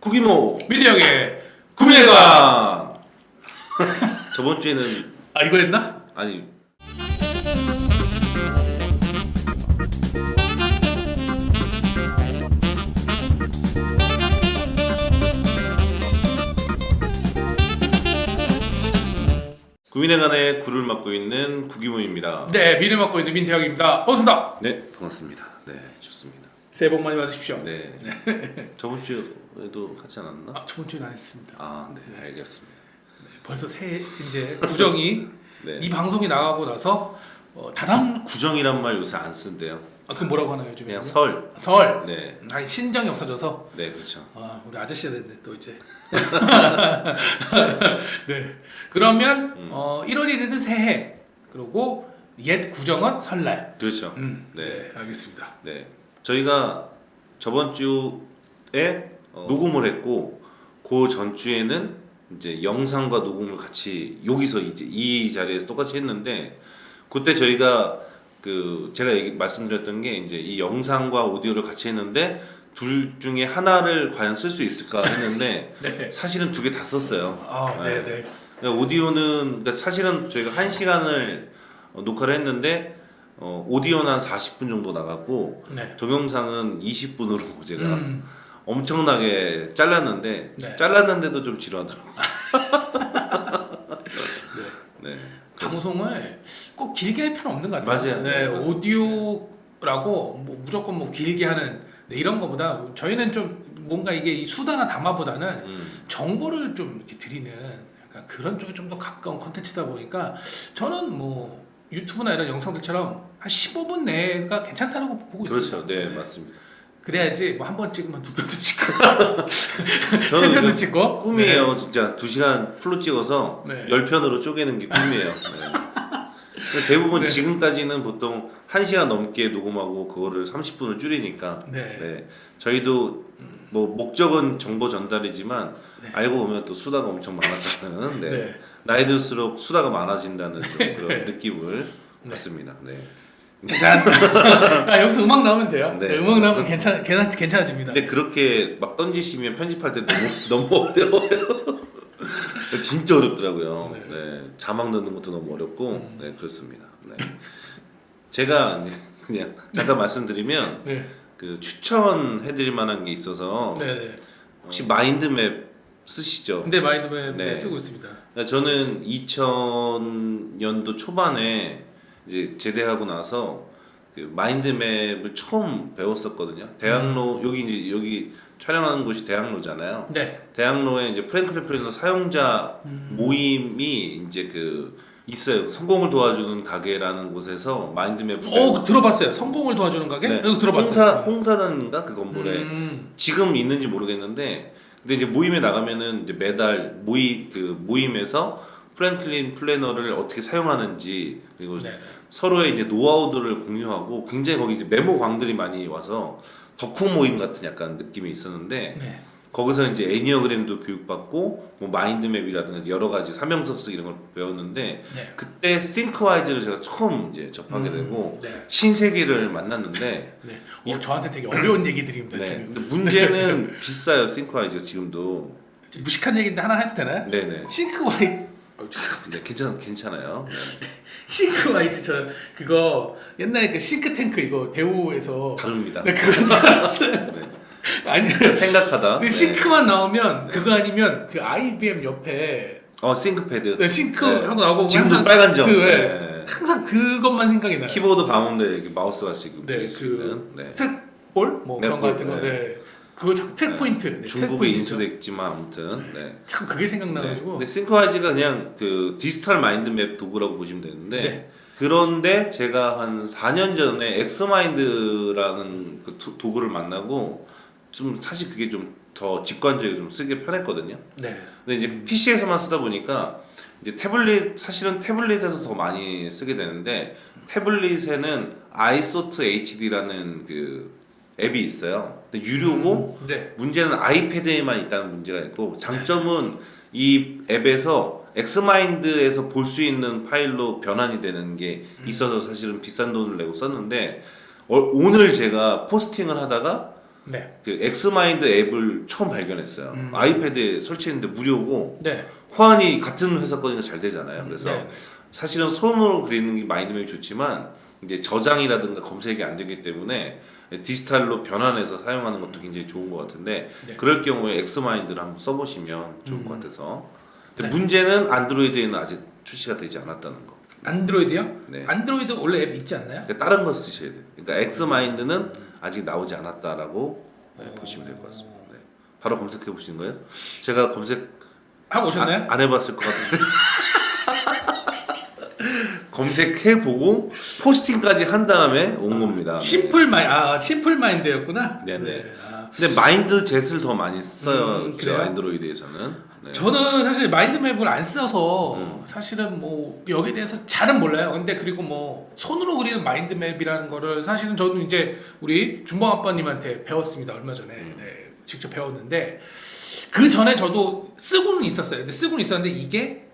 구기모 미디어계 구매관 저번 주에는 아 이거 했나? 아니 구민회관의 구를 맡고 있는 구기모입니다. 네 미래 맡고 있는 민태혁입니다. 반갑습니다. 네 반갑습니다. 네. 새해 복 많이 받으십시오. 네 저번 주에도 하지 않았나? 아 저번 주에는 안 했습니다. 아네 알겠습니다. 벌써 새해 이제 구정이 네 이 방송이 나가고 나서 어, 다당 구정이란 말 요새 안 쓴대요. 아 그럼 뭐라고 하나요 요즘에? 그냥 설. 설. 네, 아 신정이 없어져서 네 그렇죠. 아 우리 아저씨가 됐네 또 이제. 네 그러면 음. 어 1월 1일은 새해 그리고 옛 구정은 설날. 그렇죠. 음, 네. 네 알겠습니다. 네, 저희가 저번 주에 어, 녹음을 했고 그 전주에는 이제 영상과 녹음을 같이 여기서 이제 이 자리에서 똑같이 했는데 그때 저희가 그 제가 얘기, 말씀드렸던 게 이제 이 영상과 오디오를 같이 했는데 둘 중에 하나를 과연 쓸 수 있을까 했는데 네. 사실은 두 개 다 썼어요. 아 네. 네네. 그러니까 오디오는 그러니까 사실은 저희가 한 시간을 어, 녹화를 했는데 어, 오디오는 한 40분 정도 나갔고 네. 동영상은 20분으로 제가 음, 엄청나게 잘랐는데 네. 잘랐는데도 좀 지루하더라고요. 네. 방송을 꼭 길게 할 필요는 없는 것 같아요. 맞아요. 네, 네, 맞습니다. 오디오라고 뭐 무조건 뭐 길게 하는 네, 이런 거보다 저희는 좀 뭔가 이게 이 수다나 담화보다는 음, 정보를 좀 이렇게 드리는 약간 그런 쪽에 좀 더 가까운 컨텐츠다 보니까 저는 뭐 유튜브나 이런 영상들처럼 한 15분 내가 괜찮다고 보고 있습니다. 그렇죠. 네, 맞습니다. 그래야지 뭐 한 번 찍으면 두 편도 찍고 세 저는 편도 그 찍고 꿈이에요. 진짜 2시간 풀로 찍어서 네. 10편으로 쪼개는 게 꿈이에요. 네. 대부분 네. 지금까지는 보통 1시간 넘게 녹음하고 그거를 30분을 줄이니까 네. 네. 저희도 뭐 목적은 정보 전달이지만 네. 알고 보면 또 수다가 엄청 많았다는 네. 네. 나이 들수록 수다가 많아진다는 좀 그런 네. 느낌을 네. 받습니다. 네. 짠. 아, 여기서 음악 나오면 돼요. 네. 네, 음악 나오면 괜찮 괜찮 괜찮아집니다. 근데 그렇게 막 던지시면 편집할 때 너무 너무 어려워요. 진짜 어렵더라고요. 네. 네. 자막 넣는 것도 너무 어렵고 음. 네 그렇습니다. 네. 제가 이제 그냥 잠깐 말씀드리면 네. 그 추천해드릴 만한 게 있어서 네, 네. 혹시 마인드맵 쓰시죠? 근데 마인드맵 네. 쓰고 있습니다. 그러니까 저는 2000년도 초반에 이제 제대하고 나서 그 마인드맵을 처음 배웠었거든요. 대학로 여기 이제 여기 촬영하는 곳이 대학로잖아요. 네. 대학로에 이제 프랭클린 플래너 사용자 음. 모임이 이제 그 있어요. 성공을 도와주는 가게라는 곳에서 마인드맵 오 들어봤어요. 성공을 도와주는 가게? 네. 이거 들어봤어요. 홍사 홍사단인가 그 건물에 음. 지금 있는지 모르겠는데 근데 이제 모임에 나가면은 이제 매달 모임 그 모임에서 프랭클린 플래너를 어떻게 사용하는지 그리고 네. 서로의 이제 노하우들을 공유하고 굉장히 거기 이제 메모광들이 많이 와서 덕후 모임 같은 약간 느낌이 있었는데 네. 거기서 이제 애니어그램도 교육받고 뭐 마인드맵이라든가 여러 가지 사명서 쓰기 이런 걸 배웠는데 네. 그때 싱크와이즈를 제가 처음 이제 접하게 음. 되고 네. 신세계를 만났는데 네. 어, 저한테 되게 어려운 얘기들입니다 네. 지금. 근데 문제는 비싸요 싱크와이즈가 지금도 무식한 얘기인데 하나 해도 되나요? 네네 싱크 와이트. 어, 죄송합니다. 네 괜찮 괜찮아요 네. 싱크 와이트 저 그거 옛날에 그 싱크 탱크 이거 배우에서 다릅니다 네, 그건 줄 알았어요. 네. 아니 생각하다 그 네. 싱크만 나오면 그거 아니면 그 IBM 옆에 어 싱크패드 네, 싱크 네. 하고 나오고 지금도 항상 빨간 점 그, 네. 네. 항상 그것만 생각이 나요. 키보드 가운데 이렇게 마우스가 지금 네, 네, 수 있는 네. 트랙볼 뭐 그런 거 같은 거. 네. 네. 그거 참 트랙 네. 포인트. 네, 중국에 포인트죠. 인수됐지만 아무튼 네. 참 그게 네. 생각나가지고. 근데 싱크와이즈가 그냥 그 디지털 마인드맵 도구라고 보시면 되는데 네. 그런데 제가 한 4년 전에 엑스마인드라는 그 도- 도구를 만나고 좀 사실 그게 좀 더 직관적이고 좀 쓰기 편했거든요. 네. 근데 이제 PC에서만 쓰다 보니까 이제 태블릿 사실은 태블릿에서 더 많이 쓰게 되는데 태블릿에는 iSort HD라는 그 앱이 있어요. 근데 유료고 음, 네. 문제는 아이패드에만 있다는 문제가 있고 장점은 이 앱에서 엑스마인드에서 볼 수 있는 파일로 변환이 되는 게 음. 있어서 사실은 비싼 돈을 내고 썼는데 어, 오늘 제가 포스팅을 하다가 네. 그 엑스마인드 앱을 처음 발견했어요. 음. 아이패드에 설치했는데 무료고 네. 호환이 같은 회사 거니까 잘 되잖아요. 그래서 네. 사실은 손으로 그리는 게 마인드맵이 좋지만 이제 저장이라든가 검색이 안 되기 때문에 디지털로 변환해서 사용하는 것도 굉장히 좋은 것 같은데 네. 그럴 경우에 엑스마인드를 한번 써보시면 좋을 것 음. 같아서 근데 네. 문제는 안드로이드에는 아직 출시가 되지 않았다는 거. 안드로이드요? 네. 안드로이드 원래 앱 있지 않나요? 그러니까 다른 거 쓰셔야 돼요. 그러니까 엑스마인드는 아직 나오지 않았다라고 네, 보시면 될 것 같습니다. 네. 바로 검색해 보시는 거예요? 제가 검색 하고 오셨나요? 안, 안 해봤을 것 같은데 검색해 보고 포스팅까지 한 다음에 온 겁니다. 심플 마이 아 심플 마인드였구나. 네네. 아. 근데 마인드 젯을 더 많이 써요. 음, 저 그래요? 안드로이드에서는. 네. 저는 사실 마인드맵을 안 써서 음. 사실은 뭐 여기에 대해서 잘은 몰라요. 근데 그리고 뭐 손으로 그리는 마인드맵이라는 거를 사실은 저는 이제 우리 준범 아빠님한테 배웠습니다. 얼마 전에 음. 네, 직접 배웠는데 그 전에 저도 쓰고는 있었어요. 근데 쓰고는 있었는데 이게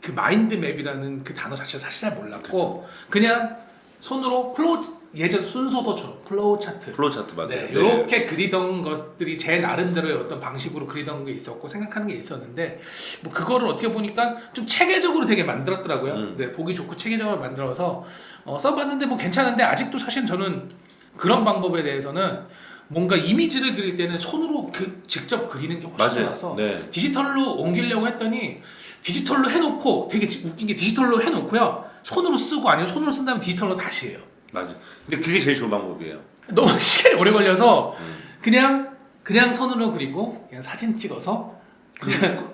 그 마인드맵이라는 그 단어 자체를 사실 잘 몰랐고 그냥 손으로 플로우 예전 순서도처럼 플로우 차트 플로우 차트 맞아요. 네, 네. 이렇게 그리던 것들이 제 나름대로의 어떤 방식으로 그리던 게 있었고 생각하는 게 있었는데 뭐 그거를 어떻게 보니까 좀 체계적으로 되게 만들었더라고요. 음. 네, 보기 좋고 체계적으로 만들어서 어, 써봤는데 뭐 괜찮은데 아직도 사실 저는 그런 방법에 대해서는 뭔가 이미지를 그릴 때는 손으로 그 직접 그리는 게 훨씬 맞아요. 나서 네. 디지털로 옮기려고 했더니 디지털로 해놓고 되게 지- 웃긴 게 디지털로 해놓고요 손으로 쓰고 아니면 손으로 쓴 다음에 디지털로 다시 해요. 맞아. 근데 그게 제일 좋은 방법이에요. 너무 시간이 오래 걸려서 음. 그냥 그냥 손으로 그리고 그냥 사진 찍어서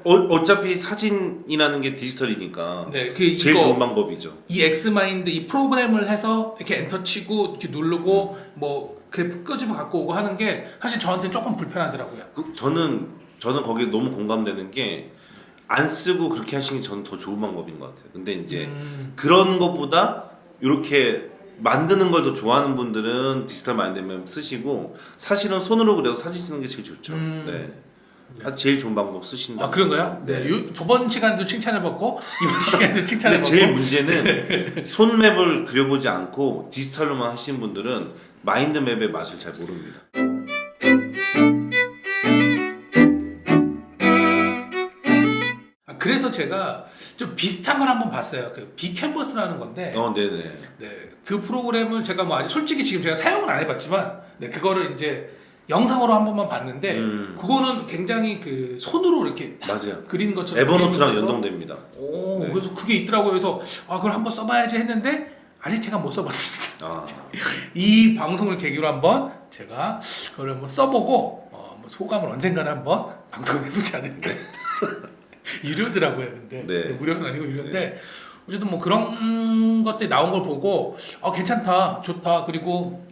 어, 어차피 사진이라는 게 디지털이니까 네, 그 제일 이거 좋은 방법이죠. 이 엑스마인드 이 프로그램을 해서 이렇게 엔터 치고 이렇게 누르고 뭐 그래프 끄집어 갖고 오고 하는 게 사실 저한테는 조금 불편하더라고요. 그, 저는 저는 거기에 너무 공감되는 게 안 쓰고 그렇게 하시는 게 저는 더 좋은 방법인 것 같아요. 근데 이제 음, 그런 것보다 이렇게 만드는 걸 더 좋아하는 분들은 디지털 마인드맵 쓰시고 사실은 손으로 그려서 사진 찍는 게 제일 좋죠. 음. 네. 아, 제일 좋은 방법 쓰신다. 아 그런가요? 네. 요- 저번 시간도 칭찬을 받고 이번 시간도 칭찬을 받고. 제일 문제는 손맵을 그려보지 않고 디지털로만 하시는 분들은 마인드맵의 맛을 잘 모릅니다. 제가 좀 비슷한 걸 한번 봤어요. 그 비캔버스라는 건데. 어, 네네. 네, 그 프로그램을 제가 뭐 아직 솔직히 지금 제가 사용을 안 해봤지만, 네, 그거를 이제 영상으로 한 번만 봤는데, 음, 그거는 굉장히 그 손으로 이렇게 맞아요. 그리는 것처럼. 에버노트랑 연동됩니다. 오, 네. 그래서 그게 있더라고요. 그래서 아, 그걸 한번 써봐야지 했는데 아직 제가 못 써봤습니다. 아, 이 방송을 계기로 한번 제가 그걸 한번 써보고 어, 뭐 소감을 언젠가는 한번 방송을 해보지 않을까. 유료더라고요, 근데 네. 무료는 아니고 유료인데 어쨌든 뭐 그런 것들이 나온 걸 보고 어, 괜찮다, 좋다. 그리고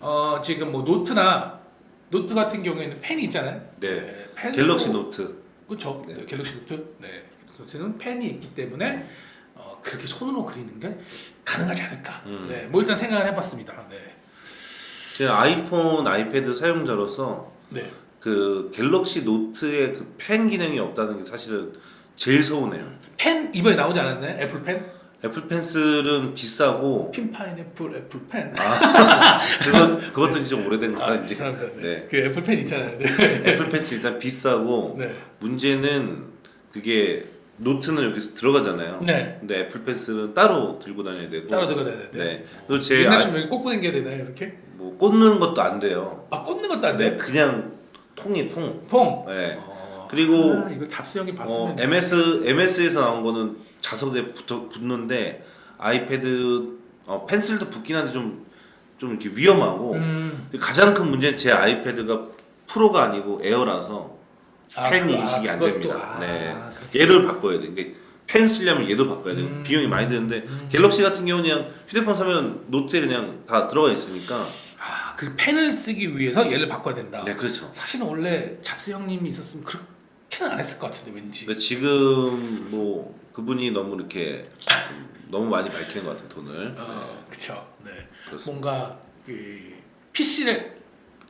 어, 지금 뭐 노트나 노트 같은 경우에는 펜이 있잖아요. 네. 펜으로- 갤럭시 노트. 그렇죠. 네. 갤럭시 노트. 네. 노트는 펜이 있기 때문에 어, 그렇게 손으로 그리는 게 가능하지 않을까. 음. 네. 뭐 일단 생각을 해봤습니다. 네. 제가 아이폰, 아이패드 사용자로서 네. 그 갤럭시 노트에 그 펜 기능이 없다는 게 사실은 제일 서운해요. 펜 이번에 나오지 않았나요? 애플 펜? 애플 펜슬은 비싸고 핀 파인애플 애플 펜. 그건 그것도 좀 오래된 거라 아, 이제. 죄송합니다. 네. 네. 그 애플 펜 있잖아요. 네. 애플 펜슬 일단 비싸고 네. 문제는 그게 노트는 여기서 들어가잖아요. 네. 근데 애플 펜슬은 따로 들고 다녀야 되고. 따로 들고 다녀야 돼요? 네. 그리고 제 옛날처럼 여기 꽂고 다녀야 되나요? 이렇게? 뭐 꽂는 것도 안 돼요. 아 꽂는 것도 안 네, 돼? 그냥 통이 통. 통. 네. 어, 그리고 아, 이거 잡스형이 어, 봤으면 MS MS에서 나온 거는 자석에 붙어 붙는데 아이패드 어, 펜슬도 붙긴 한데 좀 좀 이렇게 위험하고 음. 가장 큰 문제는 제 아이패드가 프로가 아니고 에어라서 아, 펜 그- 인식이 아, 안 그것도. 됩니다. 아, 네. 그렇게. 얘를 바꿔야 돼. 그러니까 펜 쓰려면 얘도 바꿔야 돼. 음. 비용이 많이 드는데 음. 갤럭시 같은 경우는 그냥 휴대폰 사면 노트에 그냥 다 들어가 있으니까. 아, 그 펜을 쓰기 위해서 얘를 바꿔야 된다. 네, 그렇죠. 사실은 원래 잡스 형님이 있었으면 그렇게는 안 했을 것 같은데 왠지. 근데 지금 뭐 그분이 너무 이렇게 너무 많이 밝히는 것 같아요 돈을. 어, 그쵸. 네. 그렇습니다. 뭔가 그 PC를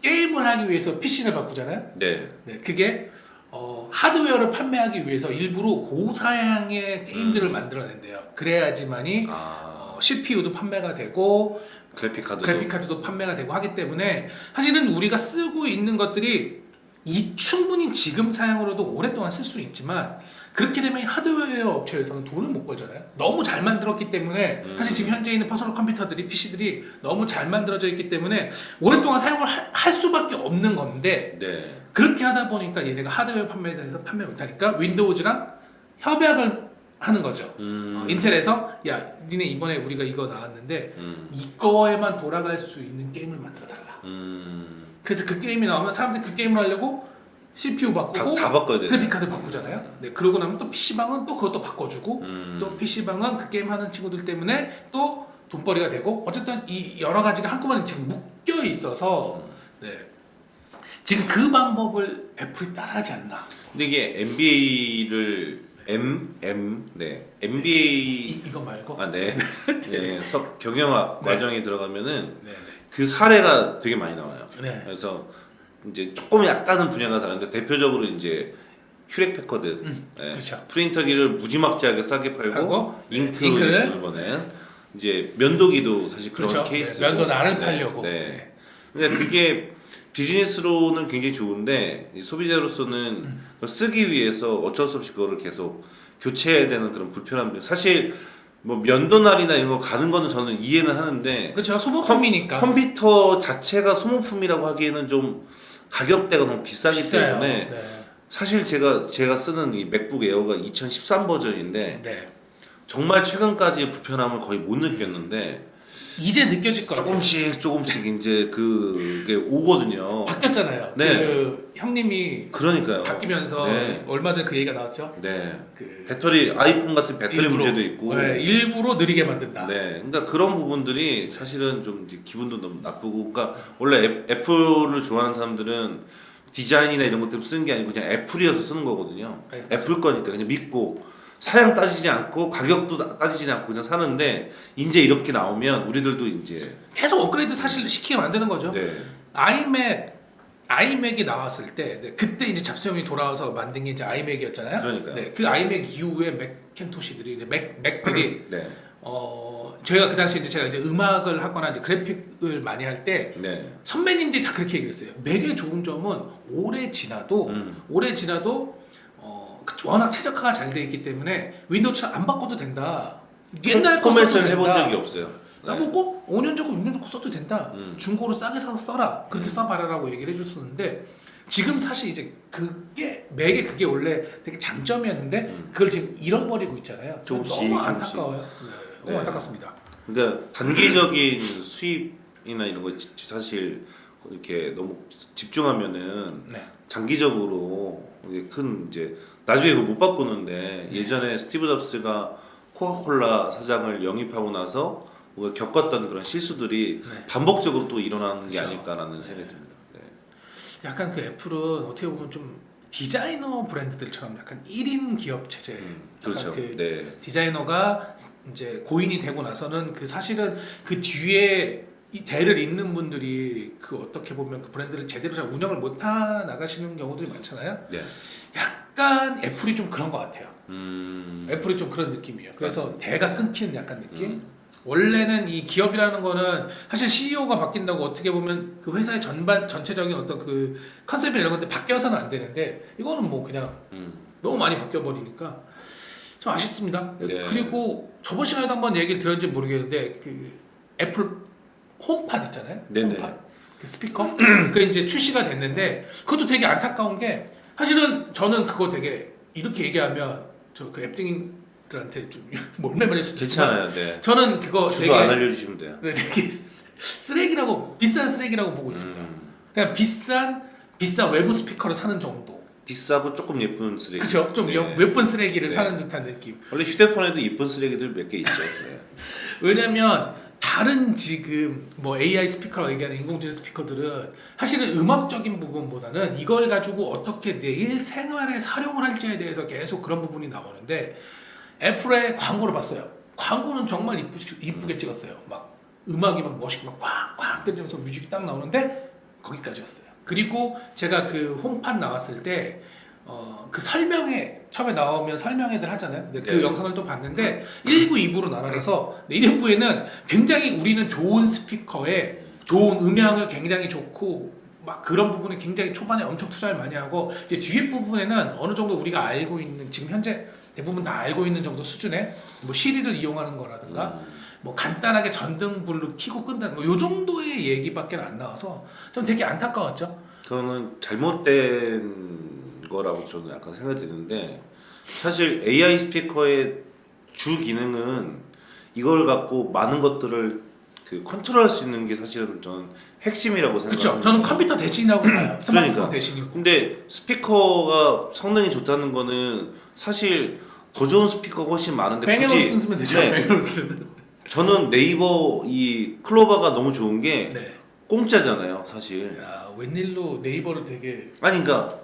게임을 하기 위해서 PC를 바꾸잖아요. 네. 네, 그게 어, 하드웨어를 판매하기 위해서 일부러 고사양의 게임들을 음. 만들어낸대요. 그래야지만이 아, 어, CPU도 판매가 되고 그래픽 카드도 그래픽 카드도 판매가 되고 하기 때문에 사실은 우리가 쓰고 있는 것들이 이 충분히 지금 사양으로도 오랫동안 쓸 수는 있지만 그렇게 되면 하드웨어 업체에서는 돈을 못 벌잖아요. 너무 잘 만들었기 때문에 음. 사실 지금 현재 있는 퍼스널 컴퓨터들이 PC들이 너무 잘 만들어져 있기 때문에 오랫동안 사용을 할, 할 수밖에 없는 건데 네. 그렇게 하다 보니까 얘네가 하드웨어 판매사에서 판매 못하니까 윈도우즈랑 협약을 하는 거죠. 음. 어, 인텔에서 야 니네 이번에 우리가 이거 나왔는데 음. 이거에만 돌아갈 수 있는 게임을 만들어 달라. 음. 그래서 그 게임이 나오면 사람들이 그 게임을 하려고 CPU 다, 바꾸고 다 바꿔야 돼. 그래픽 카드 바꾸잖아요. 네, 그러고 나면 또 PC방은 또 그것도 바꿔주고 음. 또 PC방은 그 게임 하는 친구들 때문에 또 돈벌이가 되고 어쨌든 이 여러 가지가 한꺼번에 지금 묶여 있어서 네. 지금 그 방법을 애플이 따라하지 않나. 근데 이게 MBA를 M M 네 MBA 이, 이거 말고. 아 네. 네. 석 경영학 네. 과정에 들어가면은 네, 그 사례가 되게 많이 나와요. 네. 네. 그래서 이제 조금 약간은 분야가 다른데 대표적으로 이제 휴렉 패커드 음, 네. 그렇죠. 프린터기를 무지막지하게 싸게 팔고 하고 잉크를 잉크를 이번에 이제 면도기도 사실 그런 그렇죠. 케이스 네, 면도 나를 팔려고. 네. 근데 그게 비즈니스로는 굉장히 좋은데 이 소비자로서는 음. 그걸 쓰기 위해서 어쩔 수 없이 그거를 계속 교체해야 되는 그런 불편함들 사실 뭐 면도날이나 이런 거 가는 거는 저는 이해는 하는데 그렇죠. 소모품이니까. 컴 퓨터 자체가 소모품이라고 하기에는 좀 가격대가 너무 비싸기 비싸요. 때문에 네. 사실 제가 제가 쓰는 이 맥북 에어가 2013 버전인데 네. 정말 최근까지 불편함을 거의 못 느꼈는데 이제 느껴질 것 같아요. 조금씩 조금씩 이제 그게 오거든요. 바뀌었잖아요. 네. 그 형님이 그러니까요. 바뀌면서 네. 얼마 전에 그 얘기가 나왔죠. 네. 그 배터리 아이폰 같은 배터리 일부러, 문제도 있고. 네, 일부러 느리게 만든다. 네, 그러니까 그런 부분들이 사실은 좀 이제 기분도 너무 나쁘고, 그러니까 원래 애, 애플을 좋아하는 사람들은 디자인이나 이런 것 때문에 쓰는 게 아니고 그냥 애플이어서 쓰는 거거든요. 네, 애플 거니까 그냥 믿고 사양 따지지 않고 가격도 따- 따지지 않고 그냥 사는데 이제 이렇게 나오면 우리들도 이제 계속 업그레이드 사실 시키게 만드는 거죠. 네, 아이맥 아이맥이 나왔을 때 네, 그때 이제 잡스형이 돌아와서 만든 게 이제 아이맥이었잖아요. 그러니까요. 네, 그 아이맥 이후에 맥켄토시들이 이제 맥 맥들이 네, 어 저희가 그 당시에 이제 제가 이제 음악을 하거나 이제 그래픽을 많이 할 때 네, 선배님들이 다 그렇게 얘기했어요. 맥의 좋은 점은 오래 지나도 음, 오래 지나도 워낙 최적화가 잘 돼 있기 때문에 윈도우 안 바꿔도 된다. 옛날 거 써도 포맷을 된다. 해본 적이 없어요. 네. 나보고 5년 전거 6년 전거 써도 된다. 음. 중고로 싸게 사서 써라. 그렇게 음. 써봐라라고 얘기를 해줬었는데 지금 사실 이제 그게 맥에 그게 원래 되게 장점이었는데 음. 그걸 지금 잃어버리고 있잖아요. 조금씩, 너무 조금씩. 안타까워요. 네, 너무 네. 안타깝습니다. 근데 단기적인 수입이나 이런 거 지- 사실 이렇게 너무 집중하면은 네. 장기적으로 이게 큰 이제 나중에 이거 못 바꾸는데 예전에 스티브 잡스가 코카콜라 사장을 영입하고 나서 뭔가 겪었던 그런 실수들이 네. 반복적으로 또 일어나는 게 그렇죠. 아닐까라는 생각이 듭니다. 네. 약간 그 애플은 어떻게 보면 좀 디자이너 브랜드들처럼 약간 1인 기업 체제. 음, 그렇죠. 그 네. 디자이너가 이제 고인이 되고 나서는 그 사실은 그 뒤에 이 대를 잇는 분들이 그 어떻게 보면 그 브랜드를 제대로 잘 운영을 못 하 나가시는 경우들이 많잖아요. 네. 약 간 애플이 좀 그런 것 같아요. 음. 애플이 좀 그런 느낌이에요. 그래서 맞습니다. 대가 끊기는 약간 느낌. 음. 원래는 이 기업이라는 거는 사실 CEO가 바뀐다고 어떻게 보면 그 회사의 전반 전체적인 어떤 그 컨셉이나 이런 것들 바뀌어서는 안 되는데 이거는 뭐 그냥 음. 너무 많이 바뀌어 버리니까 좀 아쉽습니다. 네. 그리고 저번 시간에도 한번 얘기를 들었는지 모르겠는데 그 애플 홈팟 있잖아요. 네네. 홈팟 그 스피커 그 이제 출시가 됐는데 그것도 되게 안타까운 게 사실은 저는 그거 되게 이렇게 얘기하면 저 그 앱등인들한테 좀 몰매버릴 수도 있지만 괜찮아요. 네. 저는 그거 주소 되게 안 알려주시면 돼요. 네, 되게 쓰- 쓰레기라고 비싼 쓰레기라고 보고 있습니다. 음. 그냥 비싼 비싼 외부 스피커를 사는 정도. 비싸고 조금 예쁜 쓰레기. 그죠? 좀 네. 몇번 쓰레기를 네. 사는 듯한 느낌. 원래 휴대폰에도 예쁜 쓰레기들 몇 개 있죠. 네. 왜냐면 다른 지금 뭐 AI 스피커라고 얘기하는 인공지능 스피커들은 사실은 음악적인 부분보다는 이걸 가지고 어떻게 내 일 생활에 활용을 할지에 대해서 계속 그런 부분이 나오는데 애플의 광고를 봤어요. 광고는 정말 이쁘, 이쁘게 찍었어요. 막 음악이 막 멋있게 막 꽉꽉 때리면서 뮤직이 딱 나오는데 거기까지였어요. 그리고 제가 그 홈팟 나왔을 때 어, 그 설명회 처음에 나오면 설명회들 하잖아요. 근데 그 네. 영상을 또 봤는데 1부, 2부로 나눠져서 1부에는 굉장히 우리는 좋은 스피커에 좋은 음향을 굉장히 좋고 막 그런 부분에 굉장히 초반에 엄청 투자를 많이 하고 이제 뒤에 부분에는 어느 정도 우리가 알고 있는 지금 현재 대부분 다 알고 있는 정도 수준의 뭐 시리를 이용하는 거라든가 음. 뭐 간단하게 전등불로 켜고 끈다는 거 요 정도의 얘기밖에 안 나와서 좀 되게 안타까웠죠. 그거는 잘못된 거라고 저는 약간 생각이 드는데 사실 AI 스피커의 주 기능은 이걸 갖고 많은 것들을 그 컨트롤할 수 있는 게 사실은 저는 핵심이라고 그렇죠. 생각합니다. 저는 컴퓨터 대신이라고 봐요. 스마트폰 그러니까. 대신이고. 근데 스피커가 성능이 좋다는 거는 사실 더 좋은 스피커가 훨씬 많은데 뱅앤올슨 쓰면 되죠. 네. 뱅앤올슨. 저는 네이버 이 클로바가 너무 좋은 게 네. 공짜잖아요, 사실. 야 웬일로 네이버를 되게 아니 그러니까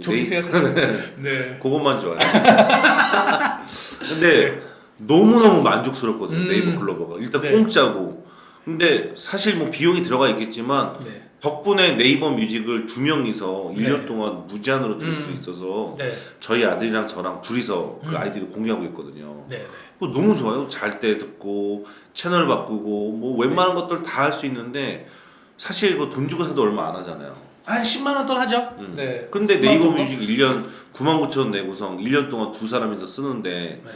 좋게 네이- 생각하시네. 네. 그것만 좋아요. 근데 너무 너무 만족스럽거든요, 음. 네이버 클로버가. 일단 네. 공짜고. 근데 사실 뭐 비용이 들어가 있겠지만 네. 덕분에 네이버 뮤직을 두 명이서 네. 1년 동안 무제한으로 들을 수 음. 있어서 네. 저희 아들이랑 저랑 둘이서 그 음. 아이디를 공유하고 있거든요. 네. 네. 너무 좋아요. 잘 때 듣고 채널 바꾸고 뭐 웬만한 것들 다 할 수 있는데 사실 그돈 주고 사도 얼마 안 하잖아요. 한 10만 원 돈 하죠. 음. 네. 근데 네이버 정도? 뮤직 1년 9만 9천 원 내고서 1년 동안 두 사람이서 쓰는데 네.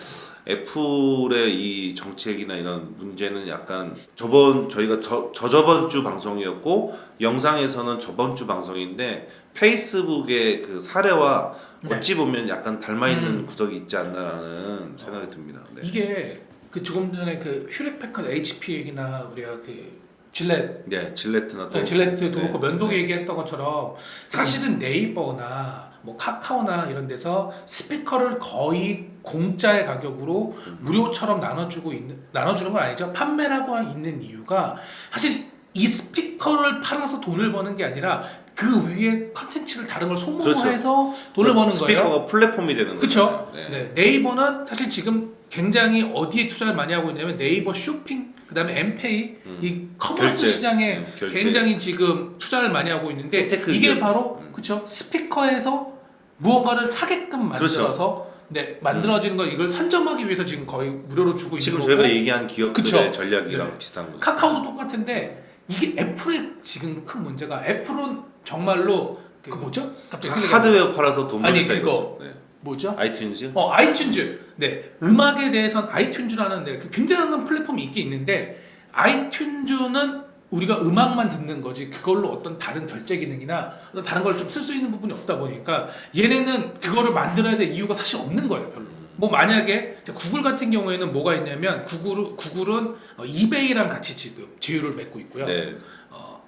애플의 이 정책이나 이런 문제는 약간 저번 저희가 저, 저저번 주 방송이었고 영상에서는 저번 주 방송인데 페이스북의 그 사례와 네. 어찌 보면 약간 닮아 있는 음. 구석이 있지 않나라는 생각이 듭니다. 네. 이게 그 조금 전에 그 휴렉 패커드 HP 얘기나 우리가 그 질렛 네, 질레트나 또 네, 질레트도 네. 그렇고 면도기 얘기했던 것처럼 사실은 네이버나 뭐 카카오나 이런 데서 스피커를 거의 공짜의 가격으로 음. 무료처럼 나눠주고 있는 나눠주는 건 아니죠. 판매라고 있는 이유가 사실 이 스피커를 팔아서 돈을 버는 게 아니라 그 위에 컨텐츠를 다른 걸 소모해서 돈을 버는 거예요. 스피커가 플랫폼이 되는? 거죠. 네. 네, 네이버는 사실 지금 굉장히 어디에 투자를 많이 하고 있냐면 네이버 쇼핑, 그다음에 엠페이 음. 이 커머스 결제. 시장에 음, 결제. 굉장히 지금 투자를 많이 하고 있는데 핀테크 이게 기업. 바로 음. 그쵸 스피커에서 무언가를 사게끔 그렇죠. 만들어서 네 만들어지는 걸 이걸 선점하기 위해서 지금 거의 무료로 주고 지금 있는 거고 저희가 얘기한 기업들의 그쵸? 전략이랑 네. 비슷한 거죠. 카카오도 똑같은데 이게 애플의 지금 큰 문제가 애플은 정말로 그 뭐죠? 갑자기 생각이 안 나요. 하드웨어 팔아서 돈 아니, 벌겠다 그거. 이거죠. 네. 뭐죠? 아이튠즈? 어 아이튠즈 네 음악에 대해선 아이튠즈라는 네, 그 굉장한 플랫폼이 있긴 있는데 아이튠즈는 우리가 음악만 듣는 거지 그걸로 어떤 다른 결제 기능이나 어떤 다른 걸 좀 쓸 수 있는 부분이 없다 보니까 얘네는 그거를 만들어야 될 이유가 사실 없는 거예요 별로 뭐 만약에 구글 같은 경우에는 뭐가 있냐면 구글, 구글은 어, 이베이랑 같이 지금 제휴를 맺고 있고요 네.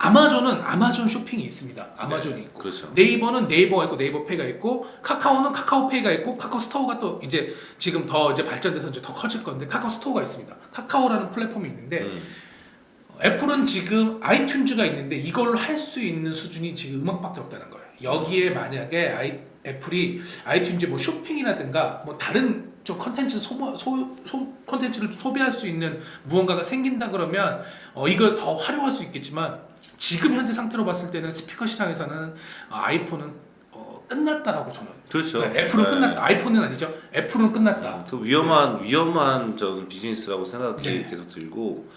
어, 아마존은 아마존 쇼핑이 있습니다 아마존이 있고 그렇죠. 네이버는 네이버가 있고 네이버페이가 있고 카카오는 카카오페이가 있고 카카오 스토어가 또 이제 지금 더 이제 발전돼서 이제 더 커질 건데 카카오 스토어가 있습니다. 카카오라는 플랫폼이 있는데 음. 애플은 지금 아이튠즈가 있는데 이걸로 할수 있는 수준이 지금 음악밖에 없다는 거예요. 여기에 만약에 아이, 애플이 아이튠즈 뭐 쇼핑이라든가 뭐 다른 좀 컨텐츠 소모 소, 소 컨텐츠를 소비할 수 있는 무언가가 생긴다 그러면 어, 이걸 더 활용할 수 있겠지만 지금 현재 상태로 봤을 때는 스피커 시장에서는 어, 아이폰은 어, 끝났다라고 저는 그렇죠. 네, 애플은 네. 끝났다 아이폰은 아니죠 애플은 끝났다 그 위험한 위험한 저는 비즈니스라고 생각이 네. 계속 들고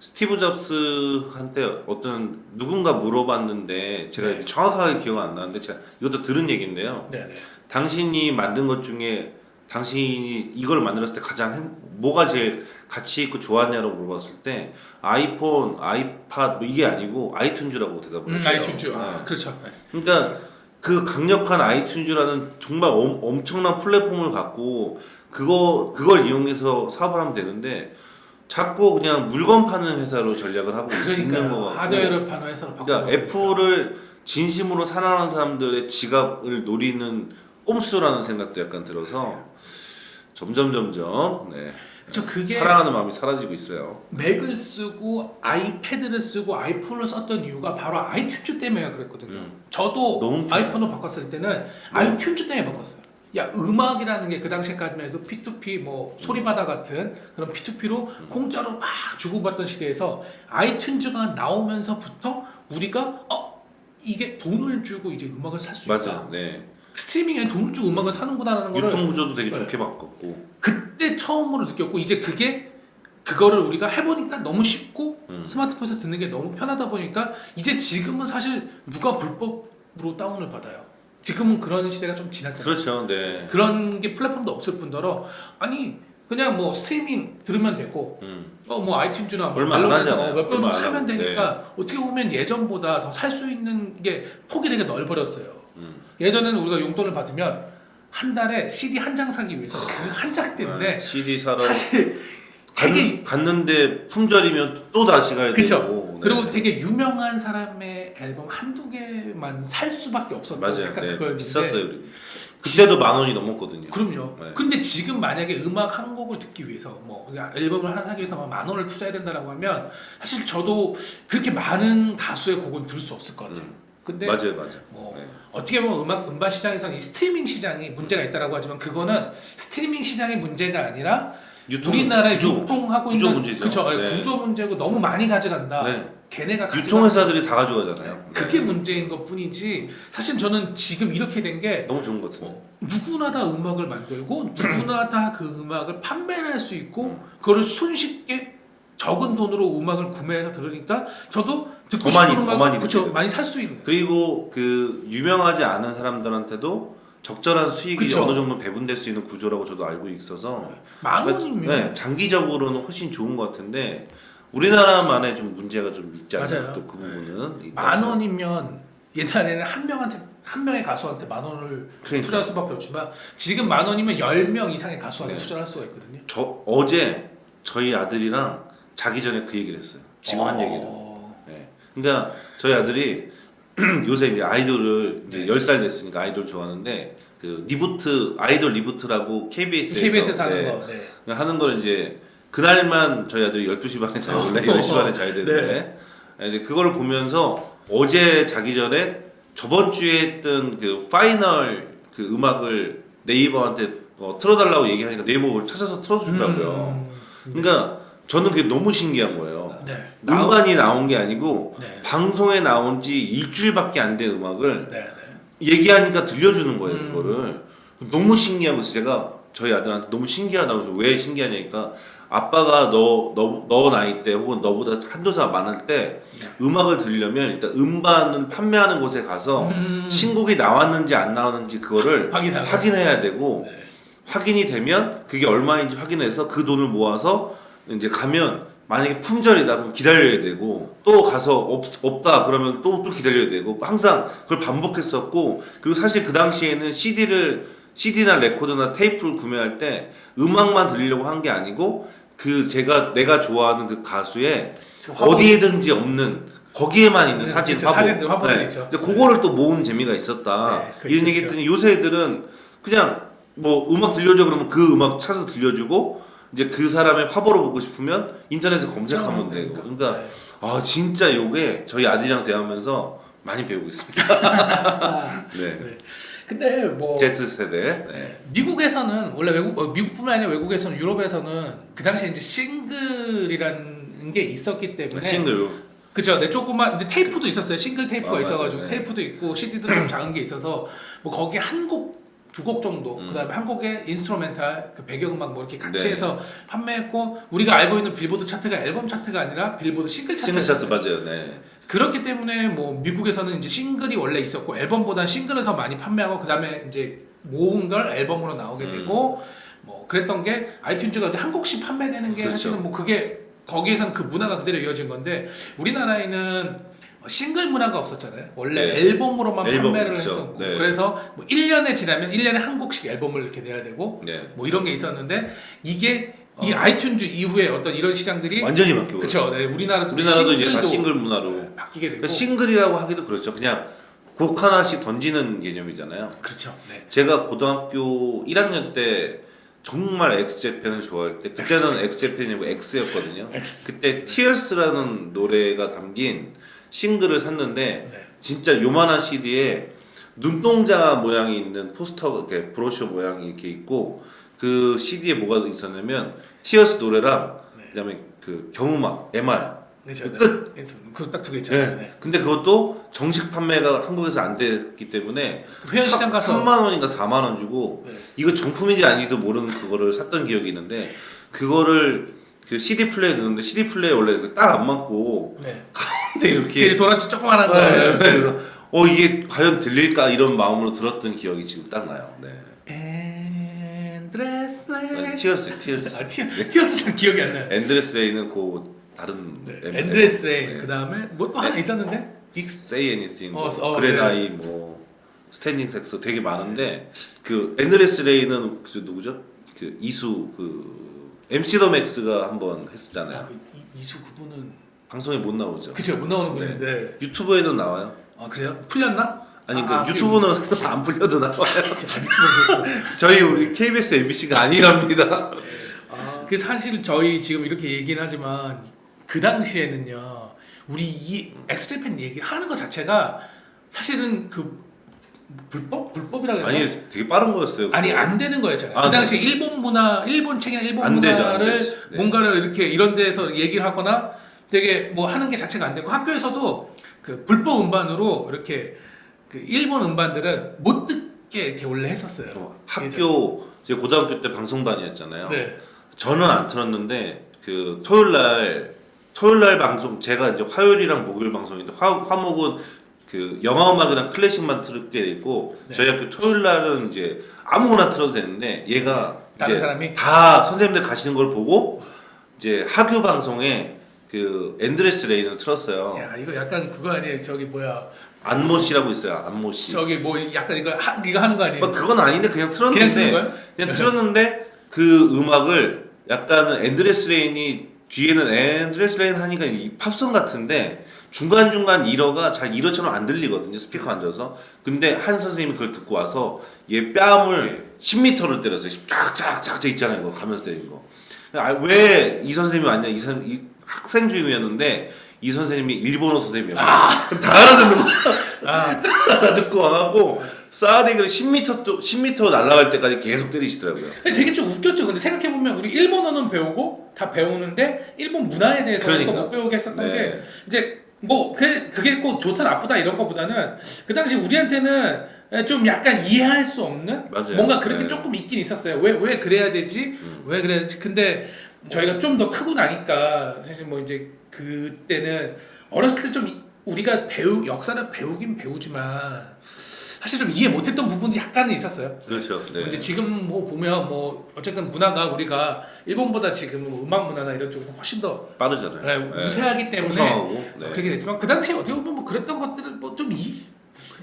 스티브 잡스한테 어떤 누군가 물어봤는데 제가 네. 정확하게 기억 안 나는데 제가 이것도 들은 얘기인데요. 네 네 당신이 만든 것 중에 당신이 이걸 만들었을 때 가장 행- 뭐가 제일 가치 있고 좋았냐고 물어봤을 때 아이폰, 아이팟 뭐 이게 아니고 아이튠즈라고 대답을 음, 했어요. 아이튠즈 아, 네. 그렇죠 네. 그러니까 그 강력한 아이튠즈라는 정말 엄, 엄청난 플랫폼을 갖고 그거 그걸 이용해서 사업을 하면 되는데 자꾸 그냥 물건 파는 회사로 전략을 하고 있는 거 그러니까 같고 하드웨어를 파는 회사로 바꾸고 그러니까 애플을 진심으로 사랑하는 사람들의 지갑을 노리는 꼼수라는 생각도 약간 들어서 점점 점점 네. 저 그게 사랑하는 마음이 사라지고 있어요. 맥을 쓰고 아이패드를 쓰고 아이폰을 썼던 이유가 바로 아이튠즈 때문에 그랬거든요. 음. 저도 너무 편해. 아이폰을 바꿨을 때는 아이튠즈 때문에 바꿨어요. 야 음악이라는 게 그 당시까지만 해도 P2P 뭐 소리바다 같은 그런 P2P로 음. 공짜로 막 주고받던 시대에서 아이튠즈가 나오면서부터 우리가 어 이게 돈을 주고 이제 음악을 살 수 있다. 맞아. 네. 스트리밍에 돈을 주고 음악을 사는구나라는 거를 유통 구조도 되게 네. 좋게 바꿨고. 그때 처음으로 느꼈고 이제 그게 그거를 우리가 해보니까 너무 쉽고 음. 스마트폰에서 듣는 게 너무 편하다 보니까 이제 지금은 사실 누가 불법으로 다운을 받아요. 지금은 그런 시대가 좀 지났잖아요. 그렇죠. 네. 그런 게 플랫폼도 없을 뿐더러 아니 그냥 뭐 스트리밍 들으면 되고 음. 어뭐 아이튠즈나 뭐 얼마 안 하잖아요. 얼마 안 사면 하고. 되니까 어떻게 보면 예전보다 더 살 수 있는 게 폭이 되게 넓어졌어요. 음. 예전에는 우리가 용돈을 받으면 한 달에 CD 한 장 사기 위해서 그 한 장 때문에 네. CD 사러 사실 되게 갔, 갔는데 품절이면 또 다시 가야 그쵸. 되고. 네. 그리고 되게 유명한 사람의 앨범 한두 개만 살 수밖에 없었던 맞아요. 약간 네. 그거였는데 비쌌어요. 그리고. 그때도 만 원이 넘었거든요. 그럼요. 네. 근데 지금 만약에 음악 한 곡을 듣기 위해서 뭐 앨범을 하나 사기 위해서 만 원을 투자해야 된다라고 하면 사실 저도 그렇게 많은 가수의 곡은 들을 수 없을 것 같아요. 음. 근데 맞아요, 맞아요. 뭐 네. 어떻게 보면 음악 음반 시장에서는 이 스트리밍 시장이 문제가 있다라고 하지만 그거는 스트리밍 시장의 문제가 아니라 유통 우리나라의 구조, 유통하고 구조 있는 문제죠. 그쵸, 네. 구조 문제고 너무 많이 가져간다. 네. 걔네가 유통회사들이 다 가져가잖아요. 그게 네. 문제인 것 뿐이지 사실 저는 지금 이렇게 된 게 너무 좋은 것 같은데. 누구나 다 음악을 만들고 누구나 다 그 음악을 판매를 할수 있고 음. 그거를 손쉽게 적은 돈으로 음악을 구매해서 들으니까 저도 듣고 더 싶은 많이, 음악 더 많이 그쵸, 많이 살 수 있는 그리고 그 유명하지 않은 사람들한테도 적절한 수익이 그쵸. 어느 정도 배분될 수 있는 구조라고 저도 알고 있어서 만 그러니까, 원이면 네, 장기적으로는 훨씬 좋은 것 같은데 우리나라만의 좀 문제가 좀 있지 않나요? 맞아요. 또그 부분은 일단 만 좀- 원이면 옛날에는 한 명한테 한 명의 가수한테 만 원을 그러니까. 투자할 수밖에 없지만 지금 만 원이면 10명 이상의 가수한테 네. 투자를 할 수가 있거든요. 저 어제 저희 아들이랑 자기 전에 그 얘기를 했어요. 지금 한 어. 얘기를. 네. 그러니까 저희 아들이 요새 이제 아이돌을 이제 네. 10살 됐으니까 아이돌 좋아하는데 그 리부트 아이돌 리부트라고 KBS에서 KBS에서 하는 거. 네. 하는 걸 이제 그날만 저희 아들이 12시 반에 자요. 원래 어. 10시 반에 자야 되는데 이제 그걸 보면서 어제 자기 전에 저번 주에 했던 그 파이널 그 음악을 네이버한테 어, 틀어달라고 얘기하니까 네이버를 찾아서 틀어주더라고요. 음. 그러니까 저는 그게 너무 신기한 거예요. 네. 음반이 나온 게 아니고 네. 방송에 나온 지 일주일밖에 안 된 음악을 네. 네. 얘기하니까 들려주는 거예요 음. 그거를 너무 신기한 거죠 제가 저희 아들한테 너무 신기하다고 해서 왜 신기하냐니까 아빠가 너, 너, 너 나이 때 혹은 너보다 한두 살 많을 때 네. 음악을 들으려면 일단 음반은 판매하는 곳에 가서 음. 신곡이 나왔는지 안 나왔는지 그거를 확인하고. 확인해야 되고 네. 확인이 되면 그게 얼마인지 확인해서 그 돈을 모아서 이제 가면 만약에 품절이다 그럼 기다려야 되고 또 가서 없, 없다 그러면 또 또 기다려야 되고 항상 그걸 반복했었고 그리고 사실 그 당시에는 CD를 CD나 레코드나 테이프를 구매할 때 음악만 들으려고 한 게 아니고 그 제가 내가 좋아하는 그 가수의 그 화보- 어디에든지 없는 거기에만 있는 네, 사진 그쵸, 화보 사진들, 화보들 있죠. 근데 그거를 또 모으는 재미가 있었다 네, 이런 있었죠. 얘기 했더니 요새 애들은 그냥 뭐 음악 들려줘 그러면 그 음악 찾아서 들려주고 이제 그 사람의 화보를 보고 싶으면 인터넷에 검색하면 되고 그러니까 네. 아 진짜 요게 저희 아들이랑 대하면서 많이 배우고 있습니다 네 근데 뭐 Z 세대 네. 네. 미국에서는 원래 외국 어, 미국뿐만 아니라 외국에서는 유럽에서는 그 당시에 이제 싱글이라는 게 있었기 때문에 싱글 그죠. 네, 조그만 근데 테이프도 있었어요. 싱글 테이프가 아, 있어가지고 맞아요. 네. 테이프도 있고 CD도 좀 작은 게 있어서 뭐 거기 한 곡 두 곡 정도 음. 그다음에 한 곡에 인스트루멘탈 그 배경음악 뭐 이렇게 같이 네. 해서 판매했고 우리가 알고 있는 빌보드 차트가 앨범 차트가 아니라 빌보드 싱글 차트 싱글 차트 맞아요 네 그렇기 때문에 뭐 미국에서는 이제 싱글이 원래 있었고 앨범보다 싱글을 더 많이 판매하고 그다음에 이제 모은 걸 앨범으로 나오게 음. 되고 뭐 그랬던 게 아이튠즈가 이제 한 곡씩 판매되는 게 그렇죠. 사실은 뭐 그게 거기에서는 그 문화가 그대로 이어진 건데 우리나라에는 싱글 문화가 없었잖아요. 원래 네. 앨범으로만 앨범, 판매를 그렇죠. 했었고 네. 그래서 뭐 1년에 지나면 1년에 한 곡씩 앨범을 이렇게 내야 되고 네. 뭐 이런 게 있었는데 이게 이 어. 아이튠즈 이후에 어떤 이런 시장들이 완전히 바뀌고 그렇죠. 네, 우리나라도 우리나라도 이제 다 싱글 문화로 네, 바뀌게 되고 그러니까 싱글이라고 하기도 그렇죠 그냥 곡 하나씩 던지는 개념이잖아요 그렇죠. 네. 제가 고등학교 1학년 때 정말 엑스제팬을 좋아할 때 그때는 엑스제팬이고 엑스였거든요. X. 그때 Tears라는 노래가 담긴 싱글을 샀는데 네. 진짜 요만한 CD에 눈동자 모양이 있는 포스터 이렇게 브로셔 모양이 이렇게 있고 그 CD에 뭐가 있었냐면 티어스 노래랑 네. 그다음에 그 경음악 MR 그렇죠. 끝. 그딱 두 개 있잖아요. 네. 네. 근데 그것도 정식 판매가 한국에서 안 됐기 때문에 회원 시장 가서 3만 원인가 4만 원 주고 네. 이거 정품인지 아닌지도 모르는 그거를 샀던 기억이 있는데 그거를 그 CD 플레이에 넣는데 CD 플레이 원래 딱 안 맞고 네. 근데 이렇게 도라지 조그만한 거. 네, 그래서 어 이게 과연 들릴까 이런 마음으로 들었던 기억이 지금 딱 나요. 네. 엔드레스 레이. 티어스 티어스 아, 티, 티어스 잘 기억이 안 나요. 엔드레스 레이는 그 다른 네. 엔드레스 레이. 네. 그다음에 뭐 또 하나 있었는데? Say Anything, 뭐 어, 어, 그레나이, 뭐 스탠딩 섹스 되게 많은데 그 엔드레스 레이는 그 누구죠? 그 이수 그 MC 더 맥스가 한번 했었잖아요. 아, 그 이, 이수 그분은 방송에 못 나오죠. 그죠 못 나오는 네. 분인데. 유튜브에도 나와요. 아 그래요? 풀렸나? 아니 아, 그 유튜브는 안 풀려도 나와요. 그, 저희 우리 KBS, MBC가 아니랍니다. 그 사실 저희 지금 이렇게 얘기는 하지만 그 당시에는요 우리 이 엑스트리팬 얘기 하는 것 자체가 사실은 그 불법 불법이라고 해야 되나? 아니 되게 빠른 거였어요. 아니 안 되는 거였잖아요. 아, 그 네. 당시에 일본 문화, 일본 책이나 일본 안 되죠, 안 문화를 되지. 네. 뭔가를 이렇게 이런 데서 얘기를 하거나 되게 뭐 하는 게 자체가 안 되고 학교에서도 그 불법 음반으로 이렇게 그 일본 음반들은 못 듣게 이렇게 원래 했었어요. 어, 학교 제 고등학교 때 방송반이었잖아요. 네. 저는 안 틀었는데 그 토요일 날 토요일 날 방송 제가 이제 화요일이랑 목요일 방송인데 화, 화목은 그 영화 음악이랑 클래식만 틀게 돼 있고 네. 저희 학교 토요일 날은 이제 아무거나 틀어도 되는데 얘가 다른 사람이 다 선생님들 가시는 걸 보고 이제 학교 방송에 그 엔드레스 레인을 틀었어요. 야 이거 약간 그거 아니에요? 저기 뭐야? 안모 씨라고 있어요. 안모 씨. 저기 뭐 약간 이거 하, 이거 하는 거 아니에요? 뭐 그건 아닌데 그냥 그냥 틀었는데 듣는 거예요? 그냥 틀었는데 그 음악을 약간은 앤드레스 레인이 뒤에는 앤드레스 레인 하니까 이 팝송 같은데 중간 중간 일어가 잘 일어처럼 안 들리거든요 스피커 안 들어서 근데 한 선생님이 그걸 듣고 와서 얘 뺨을 10m를 때렸어요 쫙쫙쫙 있잖아요 이거 가면서 때린 거왜 이 선생님이 왔냐 이, 선, 이 학생 주임이었는데 이 선생님이 일본어 선생님이었어요 그럼 다 알아듣는 거야 아, 알아듣고 와갖고 싸대기를 10m 또 10m 날아갈 때까지 계속 때리시더라고요. 근데 되게 좀 웃겼죠. 근데 생각해 보면 우리 일본어는 배우고 다 배우는데 일본 문화에 대해서는 그러니까. 또못 배우게 했었던 네. 게 이제 뭐 그, 그게 꼭 좋다 나쁘다 이런 것보다는 그 당시 우리한테는 좀 약간 이해할 수 없는 맞아요. 뭔가 그렇게 네. 조금 있긴 있었어요. 왜 왜 그래야 되지? 음. 왜 그래야 되지? 근데 저희가 좀 더 크고 나니까 사실 뭐 이제 그때는 어렸을 때 좀 우리가 배우 역사를 배우긴 배우지만 사실 좀 이해 못했던 부분도 약간은 있었어요. 그렇죠. 네. 이제 지금 뭐 보면 뭐 어쨌든 문화가 우리가 일본보다 지금 뭐 음악 문화나 이런 쪽에서 훨씬 더 빠르잖아요. 네, 우세하기 때문에 풍성하고. 네. 그렇게 됐지만 그 당시에 어떻게 보면 뭐 그랬던 것들은 뭐 좀 이,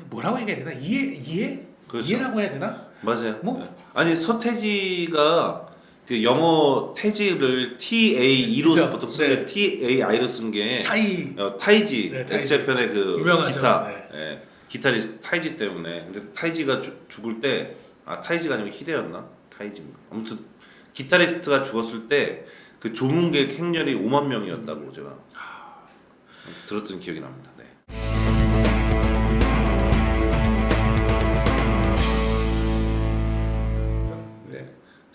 뭐라고 얘기해야 되나 이해 이해 그렇죠. 이해라고 해야 되나 맞아요. 뭐? 네. 아니 서태지가 그 영어 태지를 T A E로 그죠. 보통 쓰는 네. T A I로 쓴 게 타이 어, 타이지 네, 타이지. 엑스제편의 그 유명하죠. 기타 네. 예, 기타리스트 타이지 때문에 근데 타이지가 죽- 죽을 때 아 타이지가 아니면 히데였나 타이지인가 아무튼 기타리스트가 죽었을 때 그 조문객 행렬이 5만 명이었다고 제가 들었던 기억이 납니다.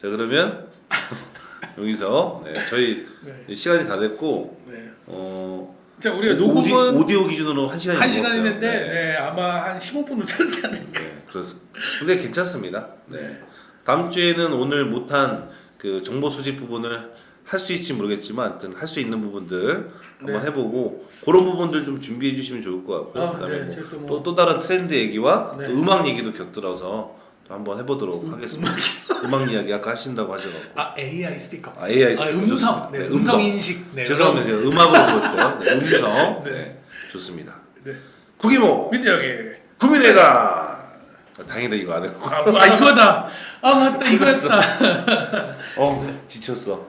자 그러면 여기서 네, 저희 네. 시간이 다 됐고 네. 어 자 우리가 오디, 녹음은 오디오 기준으로 한 시간이 한 시간 넘었어요. 했는데 네. 네, 아마 한 15분을 찾지 않을까. 네, 그렇습니다. 근데 괜찮습니다. 네. 네. 다음 주에는 오늘 못한 그 정보 수집 부분을 할 수 있지 모르겠지만 하여튼 할 수 있는 부분들 한번 네. 해보고 그런 부분들 좀 준비해 주시면 좋을 것 같고요. 아, 그다음에 네, 뭐 저희 또 뭐- 또, 또 다른 트렌드 얘기와 네. 또 음악 얘기도 곁들여서 또 한번 해보도록 음, 하겠습니다. 음악 이야기 아까 하신다고 하셔가지고 아 AI 스피커. 아, AI 아, 스피커 음성. 좋습니다. 네, 네, 음성 음성. 인식. 네, 죄송합니다. 제가 음악으로 들었어요. 네, 음성. 네. 네. 좋습니다. 네. 구기모 민대 형이. 구미대가 아, 다행이다 이거 안 했고 아, 아 이거다. 아 맞다 이거였어. 어 지쳤어